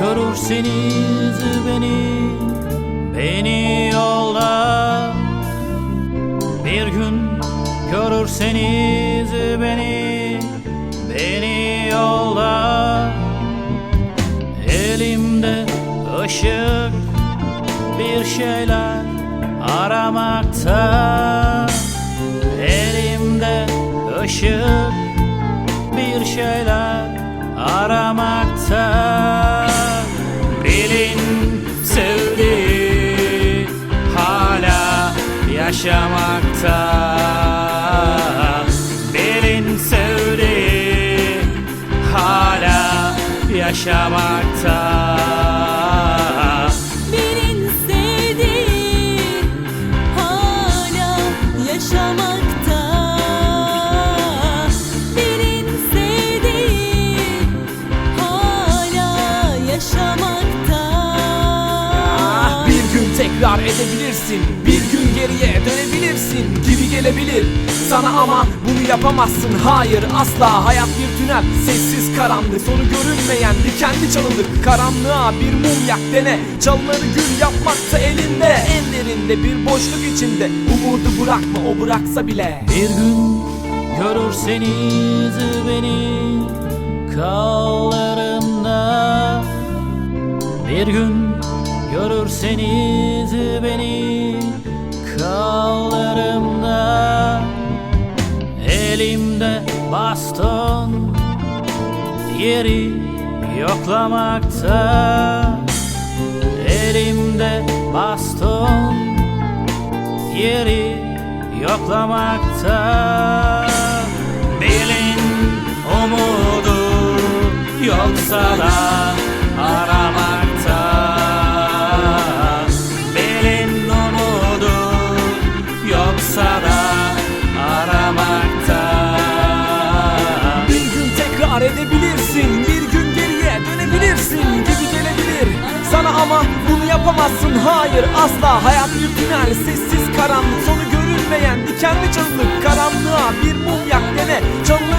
Görürseniz beni Beni yolda. Bir gün görürseniz beni Beni yolda. Elimde ışık bir şeyler aramakta. Elimde ışık bir şeyler yaşamakta. Bilin sevdi hala yaşamakta. Birin sevdiğin hala yaşamakta tekrar edebilirsin. Bir gün geriye dönebilirsin Gibi gelebilir. Sana ama bunu yapamazsın. Hayır asla. Hayat bir tünel. Sessiz karanlık. Sonu görünmeyen dikenli çalınır Karanlığa bir mum yak dene. Çalıları gül yapmakta elinde Ellerinde bir boşluk içinde Umudu bırakma. O bıraksa bile. Bir gün görürseniz beni kollarımda Bir gün görürseniz beni kollarımda Elimde baston yeri yoklamakta. Elimde baston yeri yoklamakta. Bilin umudu yoksa da yapamazsın. Hayır asla. Hayat bir tünel Sessiz karanlık. Sonu görünmeyen Dikenli çalılık karanlığa bir mum yak dene. Yapmakta